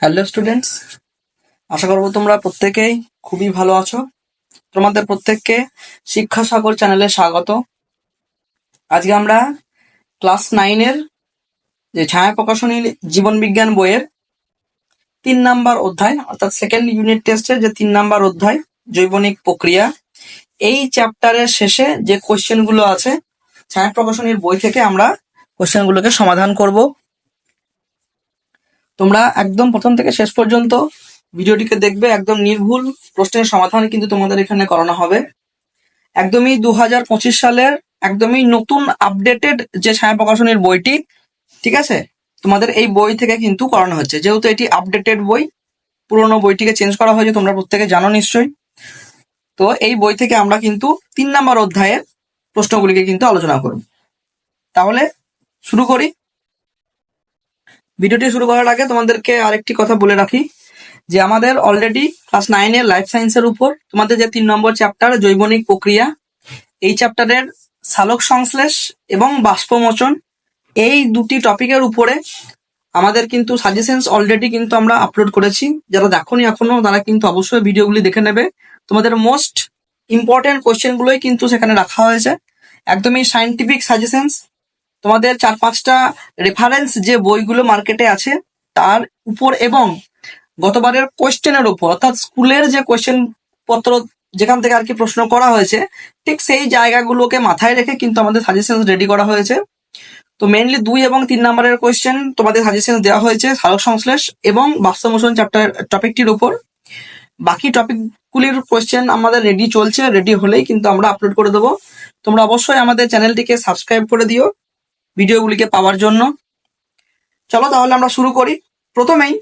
Hello students আশা করব তোমরা প্রত্যেকেই খুবই ভালো আছো। তোমাদের প্রত্যেককে শিক্ষা সাগর চ্যানেলে স্বাগত। আজকে আমরা ক্লাস নাইনের যে ছায়া প্রকাশনী জীবন বিজ্ঞান বইয়ের তিন নাম্বার অধ্যায়, অর্থাৎ সেকেন্ড ইউনিট টেস্টের যে তিন নাম্বার অধ্যায়, জৈবনিক প্রক্রিয়া, এই চ্যাপ্টারের শেষে যে কোশ্চেনগুলো আছে, ছায়া প্রকাশনীর বই থেকে আমরা কোশ্চেনগুলোকে সমাধান করব। তোমরা একদম প্রথম থেকে শেষ পর্যন্ত ভিডিওটিকে দেখবে একদম নির্ভুল প্রশ্নের সমাধান কিন্তু তোমাদের এখানে করানো হবে। একদমই দু হাজার পঁচিশ সালের একদমই নতুন আপডেটেড যে ছায়া প্রকাশনীর বইটি, ঠিক আছে? তোমাদের এই বই থেকে কিন্তু করানো হচ্ছে। যেহেতু এটি আপডেটেড বই, পুরোনো বইটিকে চেঞ্জ করা হয়েছে, তোমরা প্রত্যেকে জানো নিশ্চয়ই। তো এই বই থেকে আমরা কিন্তু তিন নাম্বার অধ্যায়ের প্রশ্নগুলিকে কিন্তু আলোচনা করব। তাহলে শুরু করি। ভিডিওটি শুরু করার আগে তোমাদেরকে আরেকটি কথা বলে রাখি, যে আমাদের অলরেডি ক্লাস নাইনের লাইফ সায়েন্সের উপর তোমাদের যে তিন নম্বর চ্যাপ্টার জৈবনিক প্রক্রিয়া, এই চ্যাপ্টারের সালোক সংশ্লেষ এবং বাষ্পমোচন, এই দুটি টপিকের উপরে আমাদের কিন্তু সাজেশনস অলরেডি কিন্তু আমরা আপলোড করেছি। যারা দেখোনি এখনও, তারা কিন্তু অবশ্যই ভিডিওগুলি দেখে নেবে। তোমাদের মোস্ট ইম্পর্টেন্ট কোয়েশ্চেনগুলোই কিন্তু সেখানে রাখা হয়েছে। একদমই সাইন্টিফিক সাজেশনস তোমাদের চার পাঁচটা রেফারেন্স যে বইগুলো মার্কেটে আছে, তার উপর এবং গতবারের কোয়েশ্চেনের উপর, অর্থাৎ স্কুলের যে কোয়েশ্চেন পত্র যেখান থেকে আর কি প্রশ্ন করা হয়েছে, ঠিক সেই জায়গাগুলোকে মাথায় রেখে কিন্তু আমাদের সাজেশন রেডি করা হয়েছে। তো মেনলি দুই এবং তিন নম্বরের কোয়েশ্চেন তোমাদের সাজেশন দেওয়া হয়েছে সাধক সংশ্লেষ এবং বাস্তবমোচন চ্যাপ্টার টপিকটির উপর। বাকি টপিকগুলির কোয়েশ্চেন আমাদের রেডি চলছে রেডি হলেই কিন্তু আমরা আপলোড করে দেবো। তোমরা অবশ্যই আমাদের চ্যানেলটিকে সাবস্ক্রাইব করে দিও। ভিডিওগুলিকে পাওয়ার জন্য। চলো তাহলে আমরা শুরু করি। প্রথমেই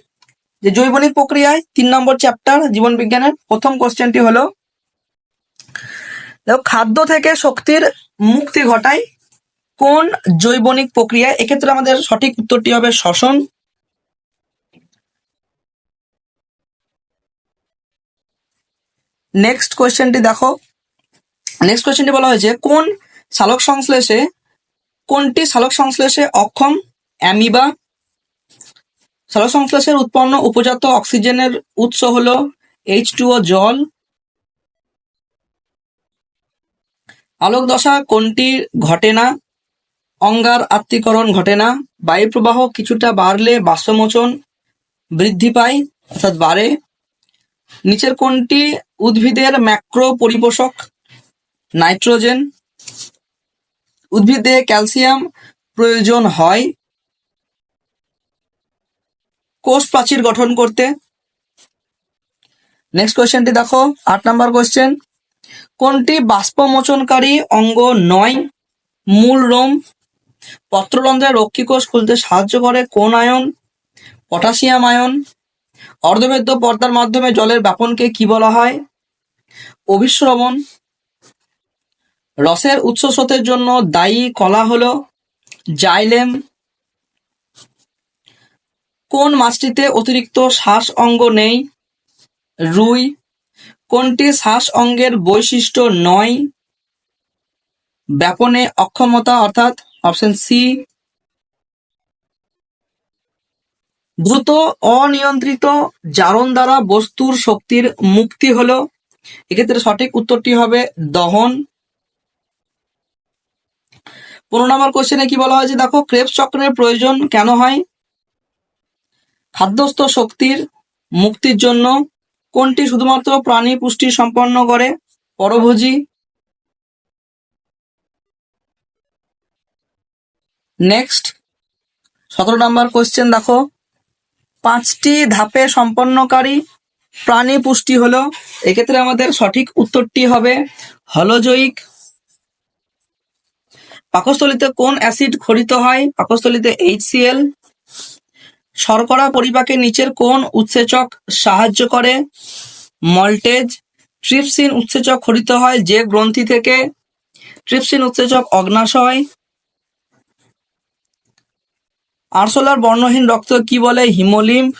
যে জৈবনিক প্রক্রিয়ায় তিন নম্বর চ্যাপ্টার জীবন বিজ্ঞানের প্রথম কোশ্চেনটি হলো, দেখো, খাদ্য থেকে শক্তির মুক্তি ঘটায় কোন জৈবনিক প্রক্রিয়া এক্ষেত্রে আমাদের সঠিক উত্তরটি হবে শ্বসন। নেক্সট কোয়েশ্চেনটি দেখো। নেক্সট কোয়েশ্চেনটি বলা হয়েছে, কোন সালোক সংশ্লেষে কোনটি সালোক সংশ্লেষে অক্ষম? অ্যামিবা। সালোক সংশ্লেষের উৎপন্ন উপজাত অক্সিজেনের উৎস হল এইচ টুও জল। আলোক দশা কোনটি ঘটে না? অঙ্গার আত্মীকরণ ঘটে না। বায়ু প্রবাহ কিছুটা বাড়লে বাষ্পমোচন বৃদ্ধি পায়, অর্থাৎ বাড়ে। নিচের কোনটি উদ্ভিদের ম্যাক্রো পরিপোষক নাইট্রোজেন। উদ্ভিদে ক্যালসিয়াম প্রয়োজন হয়। কোষ প্রাচীর গঠন করতে। নেক্সট কোয়েশ্চেনটি দেখো, আট নাম্বার কোয়েশ্চেন কোনটি বাষ্পমোচনকারী অঙ্গ নয়? মূল রোম। পত্ররন্ধ্রের রক্ষীকোষ খুলতে সাহায্য করে কোন আয়ন? Potassium ion. অর্ধবেদ্য পর্দার মাধ্যমে জলের ব্যাপনকে কি বলা হয়? অভিশ্রবণ রসের উৎস স্রোতের জন্য দায়ী কলা হলো জাইলেম। কোন মাছটিতে অতিরিক্ত শ্বাস অঙ্গ নেই? রুই। কোনটি শ্বাস অঙ্গের বৈশিষ্ট্য নয়? ব্যাপনে অক্ষমতা অর্থাৎ অপশন সি। দ্রুত অনিয়ন্ত্রিত জারণ দ্বারা বস্তুর শক্তির মুক্তি হলো। এক্ষেত্রে সঠিক উত্তরটি হবে দহন। পনেরো নম্বর কোশ্চেনে কি বলা হয়েছে? দেখো ক্রেবস চক্রের প্রয়োজন কেন হয়? খাদ্যস্থ শক্তির মুক্তির জন্য কোনটি শুধুমাত্র প্রাণী পুষ্টি সম্পন্ন করে? পরভোজী, নেক্সট, সতেরো নম্বর কোশ্চেন দেখো, পাঁচটি ধাপে সম্পন্নকারী প্রাণী পুষ্টি হলো, এক্ষেত্রে আমাদের সঠিক উত্তরটি হবে হলজৈক পাকস্থলিতে কোন অ্যাসিড খরিত হয়? পাকস্থলিতে এইচসিএল শর্করা পরিপাকে নিচের কোন উৎসেচক সাহায্য করে? মল্টেজ। ট্রিপসিন উৎসেচক খরিত হয় যে গ্রন্থি থেকে? ট্রিপসিন উৎসেচক অগ্নাশয় আরশোলার বর্ণহীন রক্ত কি বলে? হিমোলিম্ফ।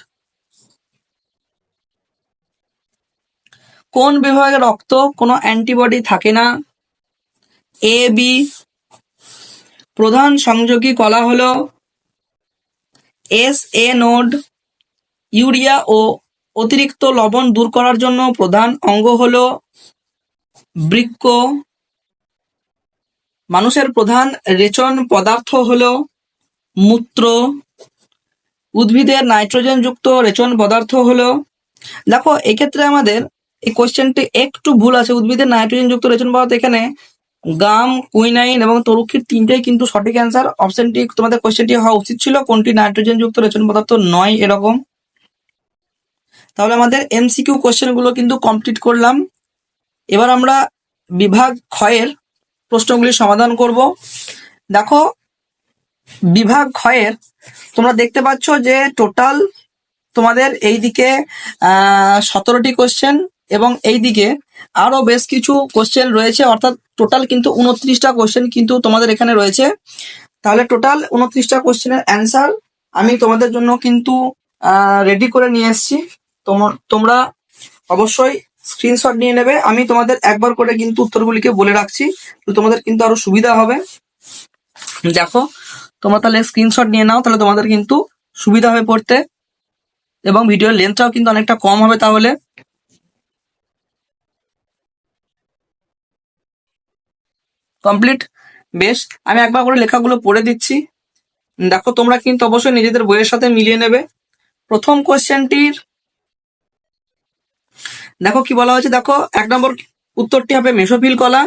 কোন বিভাগে রক্ত কোনো অ্যান্টিবডি থাকে না? এ বি প্রধান সংযোগী কলা হলো এস এ নোড, ইউরিয়া ও অতিরিক্ত লবণ দূর করার জন্য প্রধান অঙ্গ হলো বৃক্ক। মানুষের প্রধান রেচন পদার্থ হলো মূত্র। উদ্ভিদের নাইট্রোজেনযুক্ত রেচন পদার্থ হলো, দেখো এক্ষেত্রে আমাদের এই কোশ্চেনটি একটু ভুল আছে। উদ্ভিদের নাইট্রোজেনযুক্ত রেচন পদার্থ এখানে গাম কুইনাইন এবং তরুক্ষীর তিনটেই কিন্তু সঠিক অ্যান্সার অপশনটি তোমাদের কোশ্চেনটি হওয়া উচিত ছিল, কোনটি নাইট্রোজেন যুক্ত রেচন পদার্থ নয় এরকম। তাহলে আমাদের এমসিকিউ কোশ্চেনগুলো কিন্তু কমপ্লিট করলাম। এবার আমরা বিভাগ ক্ষয়ের প্রশ্নগুলির সমাধান করব। দেখো, বিভাগ ক্ষয়ের তোমরা দেখতে পাচ্ছ যে টোটাল তোমাদের এইদিকে সতেরোটি কোশ্চেন এবং এইদিকে আরও বেশ কিছু কোশ্চেন রয়েছে, অর্থাৎ টোটাল কিন্তু উনত্রিশটা কোশ্চেন কিন্তু তোমাদের এখানে রয়েছে। তাহলে টোটাল উনত্রিশটা কোশ্চেনের অ্যান্সার আমি তোমাদের জন্য কিন্তু রেডি করে নিয়ে এসেছি। তোমরা অবশ্যই স্ক্রিনশট নিয়ে নেবে। আমি তোমাদের একবার করে কিন্তু উত্তরগুলিকে বলে রাখছি তোমাদের কিন্তু আরও সুবিধা হবে। দেখো, তোমরা তাহলে স্ক্রিনশট নিয়ে নাও, তাহলে তোমাদের কিন্তু সুবিধা হবে পড়তে। এবং ভিডিওর লেন্থটাও কিন্তু অনেকটা কম হবে তাহলে। কমপ্লিট বেশ, আমি একবার করে লেখাগুলো পড়ে দিচ্ছি। দেখো, তোমরা কিন্তু অবশ্যই নিজেদের বইয়ের সাথে মিলিয়ে নেবে। প্রথম কোশ্চেনটির, দেখো কি বলা হয়েছে, দেখো, এক নম্বর উত্তরটি হবে মেসোফিল কলা।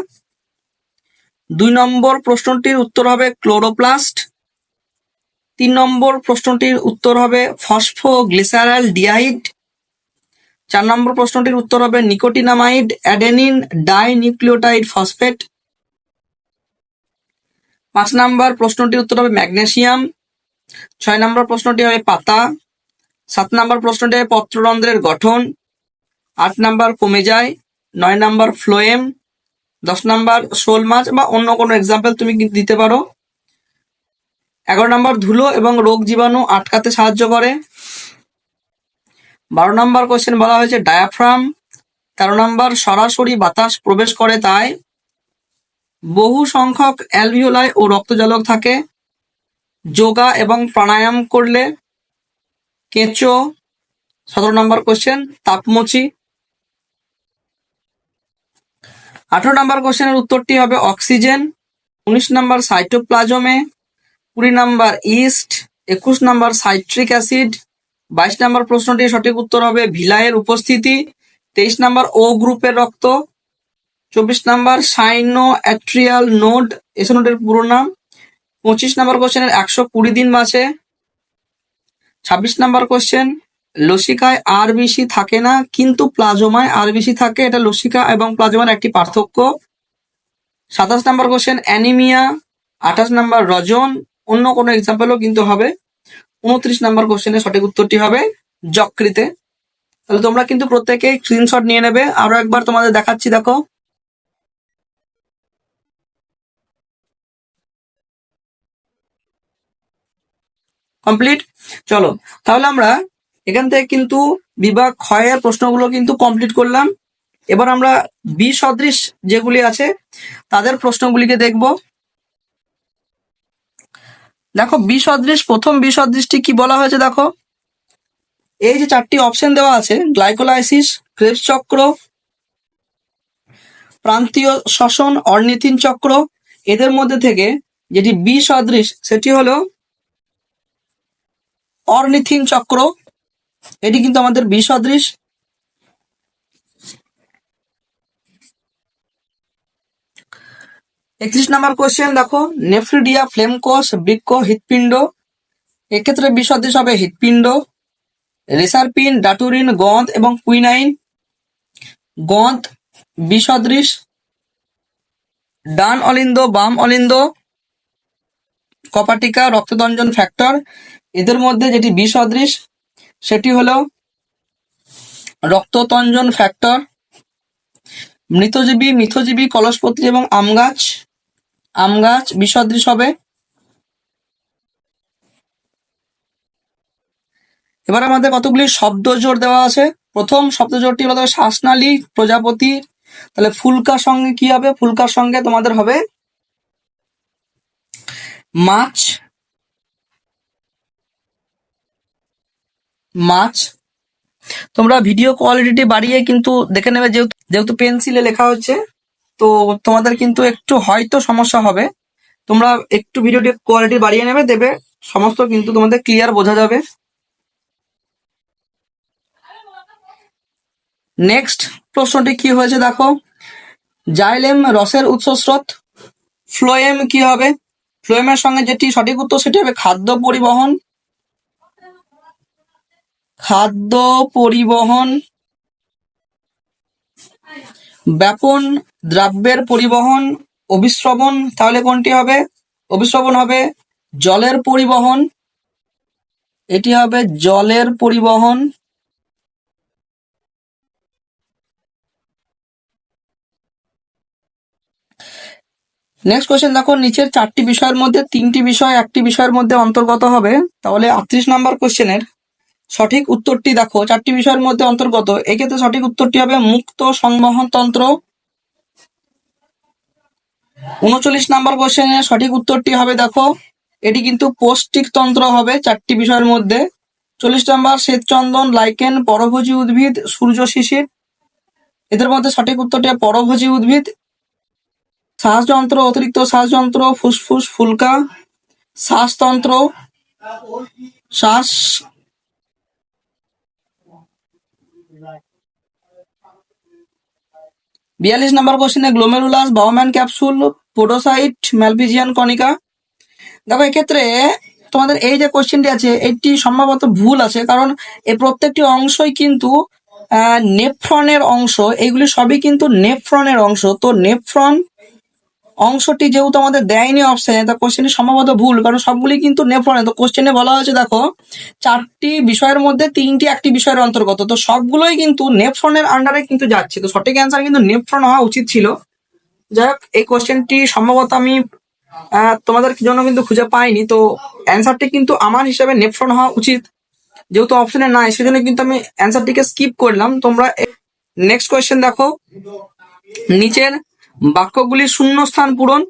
দুই নম্বর প্রশ্নটির উত্তর হবে ক্লোরোপ্লাস্ট। তিন নম্বর প্রশ্নটির উত্তর হবে ফসফোগ্লিসারাল ডিহাইড চার নম্বর প্রশ্নটির উত্তর হবে নিকোটিনামাইড অ্যাডেনিন ডাইনিউক্লিওটাইড ফসফেট। পাঁচ নম্বর প্রশ্নটির উত্তর হবে ম্যাগনেসিয়াম, ছয় নম্বর প্রশ্নটি হবে পাতা, সাত নম্বর প্রশ্নটি হবে পত্ররন্ধ্রের গঠন, আট নাম্বার কমে যায়, নয় নাম্বার ফ্লোয়েম, দশ নাম্বার শোল মাছ বা অন্য কোনো এক্সাম্পল তুমি দিতে পারো? এগারো নাম্বার ধুলো এবং রোগ জীবাণু আটকাতে সাহায্য করে। বারো নাম্বার কোয়েশ্চেন বলা হয়েছে ডায়াফ্রাম তেরো নাম্বার সরাসরি বাতাস প্রবেশ করে তাই। বহু সংখ্যক অ্যালভিওলাই ও রক্তজালক থাকে। যোগা এবং প্রাণায়াম করলে কেঁচো, সতেরো নম্বর কোশ্চেন তাপমচি। আঠেরো নম্বর কোশ্চেনের উত্তরটি হবে অক্সিজেন। উনিশ নম্বর সাইটোপ্লাজমে। কুড়ি নম্বর ইস্ট। একুশ নম্বর সাইট্রিক অ্যাসিড। বাইশ নম্বর প্রশ্নটির সঠিক উত্তর হবে ভিলাইয়ের উপস্থিতি। তেইশ নম্বর ও গ্রুপের রক্ত। চব্বিশ নম্বর, সাইনো অ্যাট্রিয়াল নোড, এসে নোডের পুরো নাম। পঁচিশ নম্বর কোশ্চেনের একশো কুড়ি দিন বাঁচে। ছাব্বিশ নম্বর কোশ্চেন লসিকায় আর বেশি থাকে না, কিন্তু প্লাজমায় আর বেশি থাকে, এটা লসিকা এবং প্লাজমার একটি পার্থক্য। সাতাশ নাম্বার কোশ্চেন অ্যানিমিয়া। আঠাশ নাম্বার, রজন। অন্য কোনো এক্সাম্পলও কিন্তু হবে। উনত্রিশ নাম্বার কোশ্চেনের সঠিক উত্তরটি হবে যকৃতে। তাহলে তোমরা কিন্তু প্রত্যেকে স্ক্রিনশট নিয়ে নেবে। আরও একবার তোমাদের দেখাচ্ছি, দেখো। কমপ্লিট চলো, তাহলে আমরা এখান থেকে কিন্তু বিভাগ ক্ষয়ের প্রশ্নগুলো কিন্তু কমপ্লিট করলাম। এবার আমরা বি সদৃশ যেগুলি আছে, তাদের প্রশ্নগুলিকে দেখব। দেখো বি সদৃশ প্রথম বি সদৃশটি কি বলা হয়েছে দেখো? এই যে চারটি অপশন দেওয়া আছে গ্লাইকোলাইসিস ক্রেবস চক্র, প্রান্তীয় শ্বসন, অর্নিথিন চক্র, এদের মধ্যে থেকে যেটি বি সদৃশ সেটি হলো অর্নিথিন চক্র। এটি কিন্তু আমাদের বি সদৃশ একত্রিশ নাম্বার কোয়েশ্চেন দেখো নেফ্রিডিয়া ফ্লেমকোষ বৃক্ষ হৃৎপিণ্ড এক্ষেত্রে বিসদৃশ হবে হৃৎপিণ্ড রেসারপিন ডাটুরিন গন্ধ এবং কুইনাইন গন্ধ বিসদৃশ ডান অলিন্দ, বাম অলিন্দ। কপাটিকা, রক্তদঞ্জন ফ্যাক্টর এদের মধ্যে যেটি বিসদৃশ সেটি হলো রক্ততঞ্জন ফ্যাক্টর মৃতজীবী, মিথজীবী কলসপত্রী এবং আম গাছ আম গাছ বিসদৃশ হবে। এবার আমাদের কতগুলি শব্দ জোর দেওয়া আছে? প্রথম শব্দ জোরটি হলো শ্বাসনালী প্রজাপতি তাহলে ফুলকার সঙ্গে কি হবে? ফুলকার সঙ্গে তোমাদের হবে মাছ মাছ। তোমরা ভিডিও কোয়ালিটি বাড়িয়ে কিন্তু দেখে নেবে, যেহেতু যেহেতু পেন্সিলে লেখা হচ্ছে, তো তোমাদের কিন্তু একটু হয়তো সমস্যা হবে। তোমরা একটু ভিডিওটি কোয়ালিটি বাড়িয়ে নেবে, দেবে, সমস্ত কিন্তু তোমাদের ক্লিয়ার বোঝা যাবে। নেক্সট প্রশ্নটি কি হয়েছে দেখো? জাইলেম রসের উৎস স্রোত, ফ্লোয়েম কি হবে? ফ্লোয়েমের সঙ্গে যেটি সঠিক উত্তর সেটি হবে খাদ্য পরিবহন। খাদ্য পরিবহন। ব্যাপন দ্রব্যের পরিবহন অভিশ্রবণ তাহলে কোনটি হবে? অভিশ্রবণ হবে জলের পরিবহন। এটি হবে জলের পরিবহন। নেক্সট কোয়েশ্চেন দেখো, নিচের চারটি বিষয়ের মধ্যে তিনটি বিষয়, একটি বিষয়ের মধ্যে অন্তর্গত হবে। তাহলে আটত্রিশ নাম্বার কোশ্চেনের সঠিক উত্তরটি দেখো। চারটি বিষয়ের মধ্যে অন্তর্গত। এক্ষেত্রে সঠিক উত্তরটি হবে মুক্ত সংবহন তন্ত্র। উনচল্লিশ নাম্বার কোশ্চেনের সঠিক উত্তরটি হবে, দেখো, এটি কিন্তু পৌষ্টিক তন্ত্র হবে চারটি বিষয়ের মধ্যে। চল্লিশ নাম্বার, শ্বেতচন্দন লাইকেন পরভোজী উদ্ভিদ, সূর্য শিশির। এদের মধ্যে সঠিক উত্তরটি পরভোজী উদ্ভিদ শ্বাসযন্ত্র, অতিরিক্ত শ্বাসযন্ত্র, ফুসফুস, ফুলকা, শ্বাসতন্ত্র, শ্বাস বিয়াল্লিশ নম্বর কোশ্চেনে glomerulus Bowman capsule podocyte Malpighian Konika দেখো, এক্ষেত্রে তোমাদের এই যে কোশ্চেনটি আছে, এটি সম্ভবত ভুল আছে, কারণ এই প্রত্যেকটি অংশই কিন্তু নেফ্রনের অংশ। এইগুলি সবই কিন্তু নেফ্রনের অংশ। তো নেফ্রন অংশটি যেহেতু আমাদের দেয়নি অপশনে তা কোশ্চেনটি সম্ভবত ভুল, কারণ সবগুলি কিন্তু নেফ্রনে তো কোশ্চেনে বলা হয়েছে, দেখো, চারটি বিষয়ের মধ্যে তিনটি একটি বিষয়ের অন্তর্গত, তো সবগুলোই কিন্তু নেফ্রনের আন্ডারে কিন্তু যাচ্ছে। তো সঠিক অ্যান্সার কিন্তু নেফ্রন হওয়া উচিত ছিল। যাই হোক, এই কোশ্চেনটি সম্ভবত আমি তোমাদের জন্য কিন্তু খুঁজে পাইনি। তো অ্যান্সারটি কিন্তু আমার হিসাবে নেফ্রন হওয়া উচিত। যেহেতু অপশনে নাই, সেজন্য কিন্তু আমি অ্যান্সারটিকে স্কিপ করলাম। তোমরা নেক্সট কোয়েশ্চেন দেখো। নিচের বাক্যগুলির শূন্যস্থান পূরণ।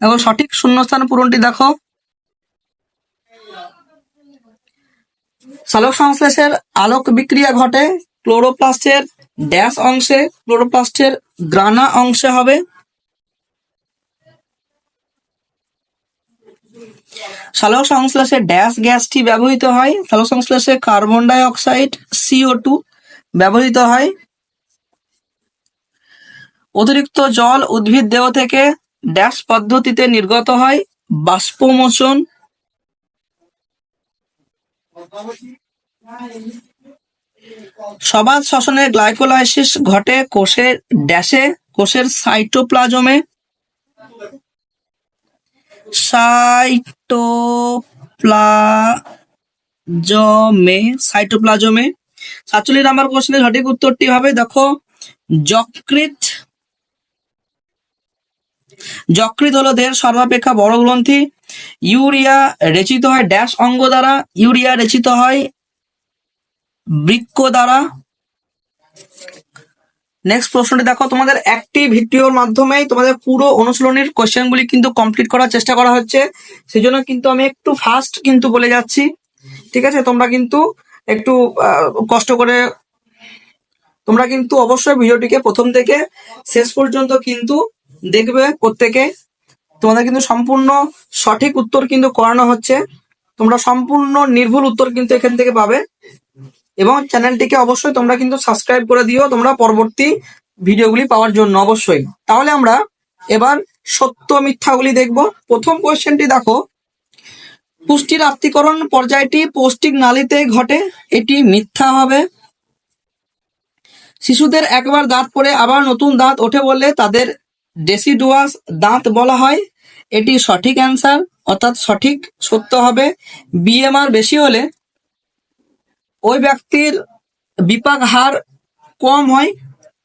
দেখো, সঠিক শূন্যস্থান পূরণটি দেখো। সালোক সংশ্লেষের আলোক বিক্রিয়া ঘটে ক্লোরোপ্লাস্টের ড্যাশ অংশে, ক্লোরোপ্লাস্টের গ্রানা অংশে হবে। সালোক সংশ্লেষে ড্যাশ গ্যাসটি ব্যবহৃত হয়। সালোক সংশ্লেষে carbon dioxide CO two ব্যবহৃত হয়। অতিরিক্ত জল উদ্ভিদ দেহ থেকে ড্যাশ পদ্ধতিতে নির্গত হয় বাষ্পমোচন। সবাত শ্বসনে গ্লাইকোলাইসিস ঘটে কোষের ড্যাশে, কোষের সাইটোপ্লাজমে। সাইটোপ্লাজমে সাইটোপ্লাজমে। সাতচল্লিশ নাম্বার কোশ্চেনের সঠিক উত্তরটি হবে, দেখো যকৃত যকৃত হলো দেহের সর্বাপেক্ষা বড় গ্রন্থি। ইউরিয়া রেচিত হয় ড্যাশ অঙ্গ দ্বারা। ইউরিয়া রেচিত হয় বৃক্ক দ্বারা। নেক্সট প্রশ্নটি দেখো, তোমাদের একটি ভিডিওর মাধ্যমেই তোমাদের পুরো অনুশীলনীর কোশ্চেনগুলি কিন্তু কমপ্লিট করার চেষ্টা করা হচ্ছে। সেই জন্য কিন্তু আমি একটু ফাস্ট কিন্তু বলে যাচ্ছি। ঠিক আছে? তোমরা কিন্তু একটু কষ্ট করে, তোমরা কিন্তু অবশ্যই ভিডিওটিকে প্রথম থেকে শেষ পর্যন্ত কিন্তু দেখবে প্রত্যেকে। তোমাদের কিন্তু সম্পূর্ণ সঠিক উত্তর কিন্তু করানো হচ্ছে। তোমরা সম্পূর্ণ নির্ভুল উত্তর কিন্তু এখান থেকে পাবে। এবং চ্যানেলটিকে অবশ্যই তোমরা কিন্তু সাবস্ক্রাইব করে দিও তোমরা পরবর্তী ভিডিওগুলি পাওয়ার জন্য অবশ্যই। তাহলে আমরা এবার সত্য মিথ্যাগুলি দেখব। প্রথম কোয়েশ্চেনটি দেখো। পুষ্টির আত্মীকরণ পর্যায়টি পৌষ্টিক নালীতে ঘটে, এটি মিথ্যা হবে। শিশুদের একবার দাঁত পড়ে আবার নতুন দাঁত ওঠে বললে তাদের ডেসিডুয়াস দাঁত বলা হয়, এটি সঠিক অ্যান্সার অর্থাৎ সঠিক সত্য হবে। বিএমআর বেশি হলে ওই ব্যক্তির বিপাক হার কম হয়,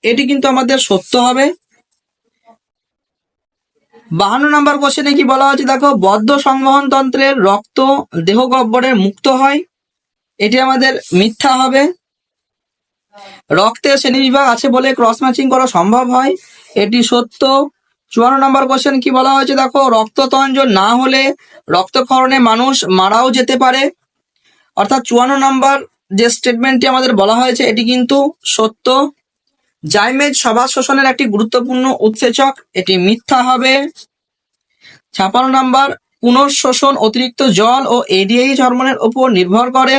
এটি কিন্তু আমাদের সত্য হবে। বাহান্ন নম্বর কোশ্চেনে কি বলা হয়েছে? দেখো, বদ্ধ সংবহন তন্ত্রের রক্ত দেহ গহ্বরের মুক্ত হয়, এটি আমাদের মিথ্যা হবে। রক্তের শ্রেণীবিভাগ আছে বলে ক্রস ম্যাচিং করা সম্ভব হয়। এটি সত্য। চুয়ান্ন নম্বর কোশ্চেন কি বলা হয়েছে? দেখো, রক্ততঞ্জন না হলে রক্তক্ষরণে মানুষ মারাও যেতে পারে। অর্থাৎ চুয়ান্ন নম্বর যে স্টেটমেন্টটি আমাদের বলা হয়েছে, এটি কিন্তু সত্য। জাইমেজ সভা শোষণের একটি গুরুত্বপূর্ণ উৎসেচক, এটি মিথ্যা হবে। ছাপান্ন নাম্বার, পুনঃশোষণ অতিরিক্ত জল ও এডিএইচ হরমোনের উপর নির্ভর করে।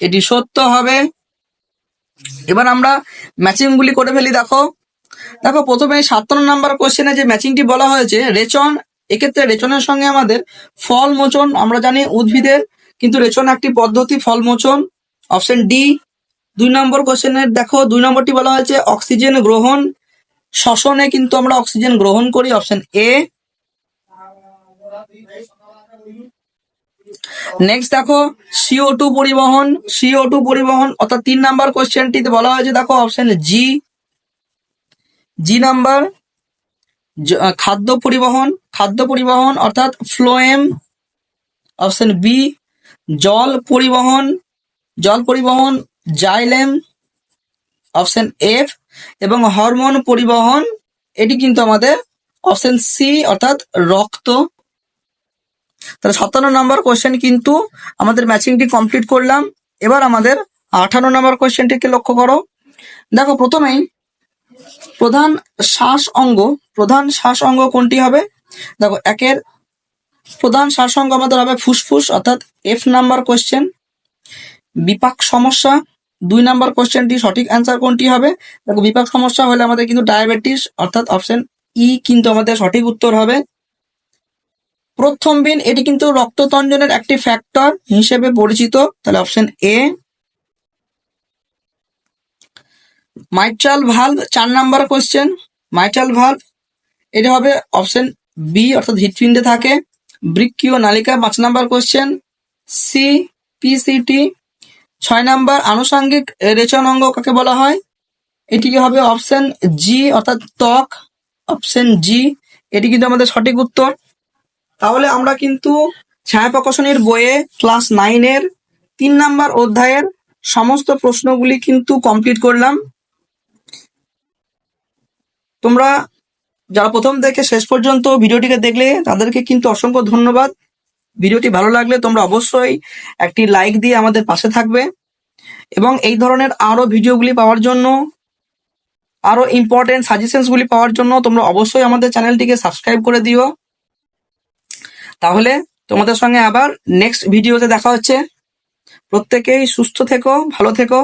এটি সত্য হবে। এবার আমরা ম্যাচিং গুলি করে ফেলি, দেখো। দেখো, প্রথমে সাতান্ন নাম্বার কোশ্চেনে যে ম্যাচিংটি বলা হয়েছে, রেচন, এক্ষেত্রে রেচনের সঙ্গে আমাদের ফল মোচন, আমরা জানি উদ্ভিদের, কিন্তু রেচন একটি পদ্ধতি, ফল মোচন। অপশন ডি দুই নম্বর কোশ্চেনের দেখো, দুই নম্বরটি বলা হয়েছে অক্সিজেন গ্রহণ। শ্বসনে কিন্তু আমরা অক্সিজেন গ্রহণ করি অপশন এ নেক্সট দেখো সিও টু পরিবহন সিও টু পরিবহন, অর্থাৎ তিন নাম্বার কোশ্চেনটিতে বলা হয়েছে, দেখো অপশন জি জি নাম্বার খাদ্য পরিবহন খাদ্য পরিবহন, অর্থাৎ ফ্লোয়েম অপশন বি জল পরিবহন জল পরিবহন জাইলেম অপশন এফ এবং হরমোন পরিবহন, এটি কিন্তু আমাদের অপশন সি অর্থাৎ রক্ত। তাহলে সাতান্ন নম্বর কোশ্চেন কিন্তু আমাদের ম্যাচিংটি কমপ্লিট করলাম। এবার আমাদের আঠান্ন নম্বর কোয়েশ্চেনটিকে লক্ষ্য করো। দেখো প্রথমেই প্রধান শ্বাস অঙ্গ, প্রধান শ্বাস অঙ্গ কোনটি হবে? দেখো একের প্রধান শ্বাস অঙ্গ আমাদের হবে ফুসফুস, অর্থাৎ এফ নাম্বার কোশ্চেন বিপাক সমস্যা, দুই নাম্বার কোশ্চেনটি সঠিক অ্যান্সার কোনটি হবে? দেখো বিপাক সমস্যা হলে আমাদের কিন্তু ডায়াবেটিস অর্থাৎ অপশন ই কিন্তু আমাদের সঠিক উত্তর হবে। প্রথমবিন এটি কিন্তু রক্ততঞ্জনের একটি ফ্যাক্টর হিসেবে পরিচিত। তাহলে অপশন এ মাইট্রাল ভালভ চার নাম্বার কোশ্চেন মাইট্রাল ভালভ এটা হবে অপশন বি অর্থাৎ হৃৎপিণ্ডে থাকে। বৃক্কীয় নালিকা, পাঁচ নাম্বার কোশ্চেন সি পিসিটি ছয় নাম্বার, আনুষঙ্গিক রেচন অঙ্গ কাকে বলা হয়? এটিকে হবে অপশন জি অর্থাৎ ত্বক? অপশন জি এটি কিন্তু আমাদের সঠিক উত্তর। তাহলে আমরা কিন্তু ছায়া প্রকাশনীর বইয়ে ক্লাস নাইনের তিন নাম্বার অধ্যায়ের সমস্ত প্রশ্নগুলি কিন্তু কমপ্লিট করলাম। তোমরা যারা প্রথম থেকে শেষ পর্যন্ত ভিডিওটিকে দেখলে, তাদেরকে কিন্তু অসংখ্য ধন্যবাদ। ভিডিওটি ভালো লাগলে তোমরা অবশ্যই একটি লাইক দিয়ে আমাদের পাশে থাকবে এবং এই ধরনের আরও ভিডিওগুলি পাওয়ার জন্য, আরও ইম্পর্টেন্ট সাজেশনসগুলি পাওয়ার জন্য তোমরা অবশ্যই আমাদের চ্যানেলটিকে সাবস্ক্রাইব করে দিও। তাহলে তোমাদের সঙ্গে আবার নেক্সট ভিডিওতে দেখা হচ্ছে। প্রত্যেকেই সুস্থ থেকো ভালো থেকো।